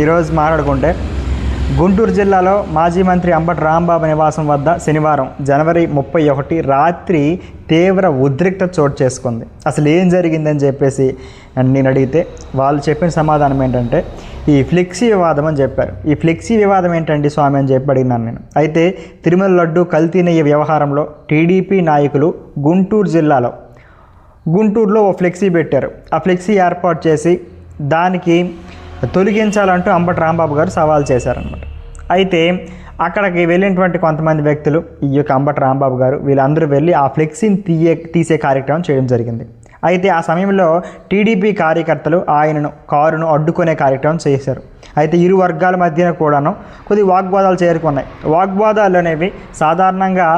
ఈరోజు మాట్లాడుకుంటే గుంటూరు జిల్లాలో మాజీ మంత్రి అంబటి రాంబాబు నివాసం వద్ద శనివారం జనవరి ముప్పై ఒకటి రాత్రి తీవ్ర ఉద్రిక్త చోటు చేసుకుంది. అసలు ఏం జరిగిందని చెప్పేసి నేను అడిగితే వాళ్ళు చెప్పిన సమాధానం ఏంటంటే ఈ ఫ్లెక్సీ వివాదం అని చెప్పారు. ఈ ఫ్లెక్సీ వివాదం ఏంటండి స్వామి అని చెప్పి అడిగినాను నేను. అయితే తిరుమల లడ్డు కల్తీ నెయ్యి వ్యవహారంలో టీడీపీ నాయకులు గుంటూరు జిల్లాలో గుంటూరులో ఓ ఫ్లెక్సీ పెట్టారు. ఆ ఫ్లెక్సీ ఏర్పాటు చేసి దానికి తొలగించాలంటూ అంబటి రాంబాబు గారు సవాల్ చేశారనమాట అయితే అక్కడికి వెళ్ళినటువంటి కొంతమంది వ్యక్తులు ఈ యొక్క అంబటి రాంబాబు గారు వీళ్ళందరూ వెళ్ళి ఆ ఫ్లెక్సీని తీయే తీసే కార్యక్రమం చేయడం జరిగింది. అయితే ఆ సమయంలో టీడీపీ కార్యకర్తలు ఆయనను కారును అడ్డుకునే కార్యక్రమం చేశారు. అయితే ఇరు వర్గాల మధ్యన కూడాను కొద్ది వాగ్వాదాలు చేరుకున్నాయి. వాగ్వాదాలు అనేవి సాధారణంగా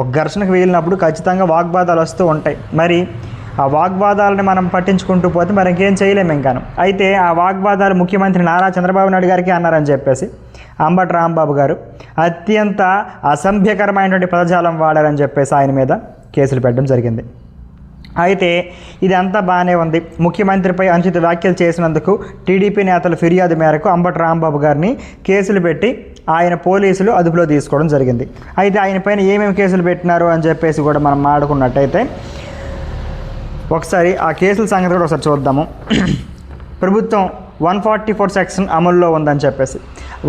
ఒక ఘర్షణకు వెళ్ళినప్పుడు ఖచ్చితంగా వాగ్వాదాలు వస్తూ ఉంటాయి. మరి ఆ వాగ్వాదాలను మనం పట్టించుకుంటూ పోతే మరి ఇంకేం చేయలేము ఇంకాను. అయితే ఆ వాగ్వాదాలు ముఖ్యమంత్రి నారా చంద్రబాబు నాయుడు గారికి అన్నారని చెప్పేసి అంబటి రాంబాబు గారు అత్యంత అసభ్యకరమైనటువంటి పదజాలం వాడారని చెప్పేసి ఆయన మీద కేసులు పెట్టడం జరిగింది. అయితే ఇదంతా బాగానే ఉంది. ముఖ్యమంత్రిపై అనుచిత వ్యాఖ్యలు చేసినందుకు టీడీపీ నేతల ఫిర్యాదు మేరకు అంబటి రాంబాబు గారిని కేసులు పెట్టి ఆయన పోలీసులు అదుపులో తీసుకోవడం జరిగింది. అయితే ఆయన పైన ఏమేమి కేసులు పెట్టినారు అని చెప్పేసి కూడా మనం మాడుకున్నట్టయితే ఒకసారి ఆ కేసుల సంగతి కూడా ఒకసారి చూద్దాము. ప్రభుత్వం వన్ ఫార్టీ ఫోర్ సెక్షన్ అమల్లో ఉందని చెప్పేసి.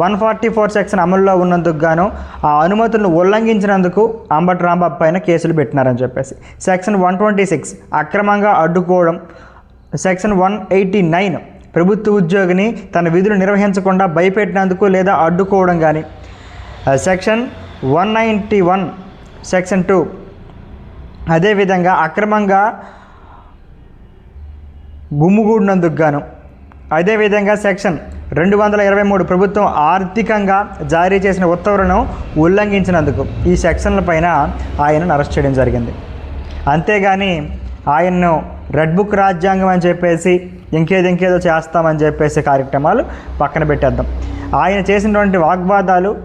వన్ ఫార్టీ ఫోర్ సెక్షన్ అమల్లో ఉన్నందుకు గాను ఆ అనుమతులను ఉల్లంఘించినందుకు అంబటి రాంబాబు పైన కేసులు పెట్టినారని చెప్పేసి. సెక్షన్ వన్ ట్వంటీ సిక్స్ అక్రమంగా అడ్డుకోవడం సెక్షన్ వన్ ఎయిటీ నైన్ ప్రభుత్వ ఉద్యోగిని తన విధులు నిర్వహించకుండా భయపెట్టినందుకు లేదా అడ్డుకోవడం కానీ section one ninety one section two అదేవిధంగా అక్రమంగా గుమ్ముగూడినందుకు గాను అదేవిధంగా సెక్షన్ రెండు వందల ఇరవై మూడు ప్రభుత్వం ఆర్థికంగా జారీ చేసిన ఉత్తర్వులను ఉల్లంఘించినందుకు ఈ సెక్షన్ల పైన ఆయనను అరెస్ట్ చేయడం జరిగింది. అంతేగాని ఆయన్ను రెడ్ బుక్ రాజ్యాంగం అని చెప్పేసి ఇంకేది ఇంకేదో చేస్తామని చెప్పేసి కార్యక్రమాలు పక్కన పెట్టేద్దాం. ఆయన చేసినటువంటి వాగ్వాదాలు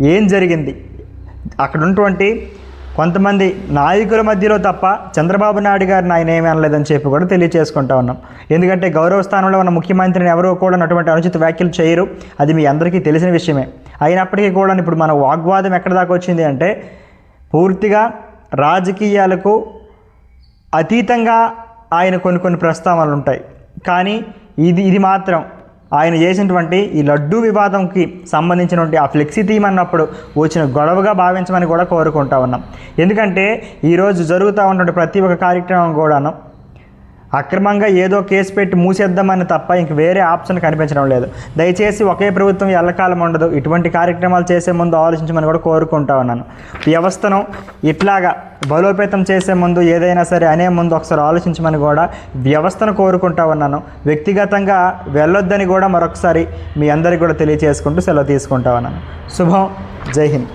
ఏం జరిగింది? అక్కడ ఉన్నటువంటి కొంతమంది నాయకుల మధ్యలో తప్ప చంద్రబాబు నాయుడు గారిని ఆయన ఏమీ అనలేదని చెప్పి కూడా తెలియచేసుకుంటా ఉన్నాం. ఎందుకంటే గౌరవ స్థానంలో ఉన్న ముఖ్యమంత్రిని ఎవరూ కూడా అటువంటి అనుచిత వ్యాఖ్యలు చేయరు. అది మీ అందరికీ తెలిసిన విషయమే. అయినప్పటికీ కూడా ఇప్పుడు మన వాగ్వాదం ఎక్కడ దాకా వచ్చింది అంటే పూర్తిగా రాజకీయాలకు అతీతంగా ఆయన కొన్ని కొన్ని ప్రస్తావనలు ఉంటాయి. కానీ ఇది ఇది మాత్రం ఆయన చేసినటువంటి ఈ లడ్డూ వివాదంకి సంబంధించినటువంటి ఆ ఫ్లెక్సీ థీమ్ అన్నప్పుడు వచ్చిన గొడవగా భావించమని కూడా కోరుకుంటా ఉన్నాం. ఎందుకంటే ఈరోజు జరుగుతూ ఉన్నటువంటి ప్రతి ఒక్క కార్యక్రమం కూడాను అక్రమంగా ఏదో కేసు పెట్టి మూసేద్దామని తప్ప ఇంక వేరే ఆప్షన్ కనిపించడం లేదు. దయచేసి ఒకే ప్రభుత్వం ఎల్లకాలం ఉండదు. ఇటువంటి కార్యక్రమాలు చేసే ముందు ఆలోచించమని కూడా కోరుకుంటా ఉన్నాను. వ్యవస్థను ఇట్లాగా బలోపేతం చేసే ముందు ఏదైనా సరే అనే ముందు ఒకసారి ఆలోచించమని కూడా వ్యవస్థను కోరుకుంటా ఉన్నాను. వ్యక్తిగతంగా వెళ్ళొద్దని కూడా మరొకసారి మీ అందరికీ కూడా తెలియచేసుకుంటూ సెలవు తీసుకుంటా ఉన్నాను. శుభం. జై హింద్.